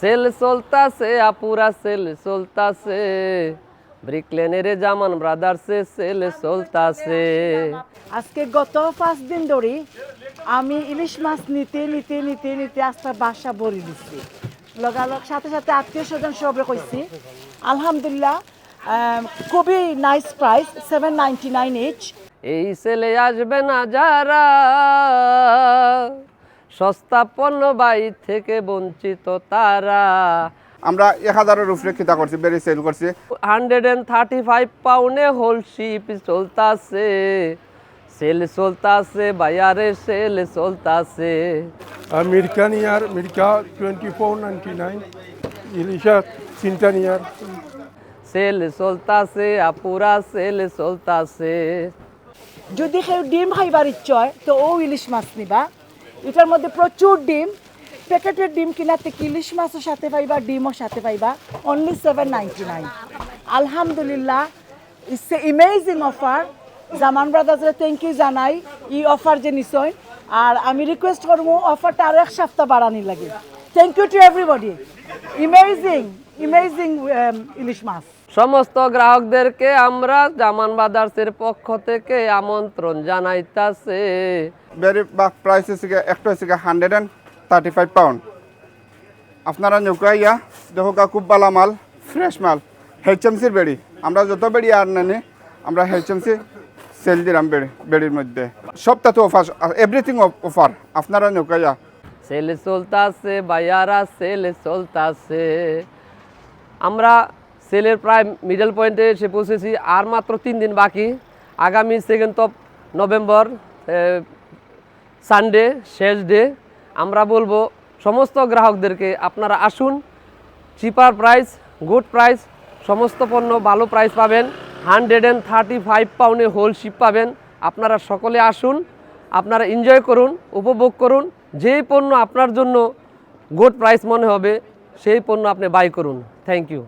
Sell চলতাছে আপুরা sale চলতাছে। ব্রিকলেনের জামান ব্রাদার্সে sell চলতাছে। আজকে গত পাঁচ দিন ধরে আমি ইলিশ মাছ নিতে নিতে নিতে নিতে আস্তে বাসা ভরে দিচ্ছি লগালগ সাথে সাথে আত্মীয় স্বজন সবে কইছি আলহামদুলিল্লাহ খুবই nice price seven ninety nine each এই সেলে আসবে না যারা সস্তা পণ্য বাই থেকে বঞ্চিত তারা। আমরা এক হাজারের উপরে খিতা করছি বেরি সেল করছি। হান্ড্রেড অ্যান্ড থার্টি ফাইভ পাউন্ডে হোল শিপ চলতাছে। সেল চলতাছে বায়ারে সেল চলতাছে। American year, America 24.99. Ilisha Sintan year. Sale চলতাছে আপুরা সেল চলতাছে। যদি কেউ ডিম খাইবার ইচ্ছা হয় তো ও ইলিশ মাছ নিবা। এটার মধ্যে প্রচুর ডিম, প্যাকেটের ডিম কিনাতে কিলিশ মাছের সাথে পাইবা, ডিমও সাথে পাইবা অনলি সেভেন নাইনটি নাইন আলহামদুলিল্লাহ it's a amazing offer Zaman ব্রাদার্সরে thank you জানাই ই অফার যে নিশ্চয় আর আমি রিকোয়েস্ট করব অফারটা আরও এক সপ্তাহ বাড়ানি লাগে। Thank you to everybody amazing amazing ইলিশ মাছ সমস্ত গ্রাহকদেরকে আমরা জামান বাদার্সের পক্ষ থেকে আমন্ত্রণ জানাইতাছে। বা প্রাইস হচ্ছে একটা হচ্ছে hundred and thirty five pound আপনারা নৌকাইয়া দেখো গা খুব ভালো মাল ফ্রেশ মাল। হেচএমসির বেড়ি। আমরা যত বেড়ি আর নানি আমরা হেচএমসি সেল দিলাম বেড়ি বেড়ির মধ্যে। সবটা তো অফার এভরিথিং অফার আপনারা নৌকাইয়া সেল চলতাছে, বায়ারা সেল চলতাছে। আমরা সেলের প্রায় মিডল পয়েন্টে এসে পৌঁছেছি, আর মাত্র তিন দিন বাকি। আগামী সেকেন্ড অফ নভেম্বর সানডে শেষ ডে আমরা বলব সমস্ত গ্রাহকদেরকে আপনারা আসুন চিপার প্রাইস গুড প্রাইস সমস্ত পণ্য ভালো প্রাইস পাবেন। হান্ড্রেড অ্যান্ড থার্টি ফাইভ পাউন্ডে হোল শিপ পাবেন। আপনারা সকলে আসুন, আপনারা এনজয় করুন, উপভোগ করুন। যেই পণ্য আপনার জন্য গুড প্রাইস মনে হবে, সেই পণ্য আপনি বাই করুন। Thank you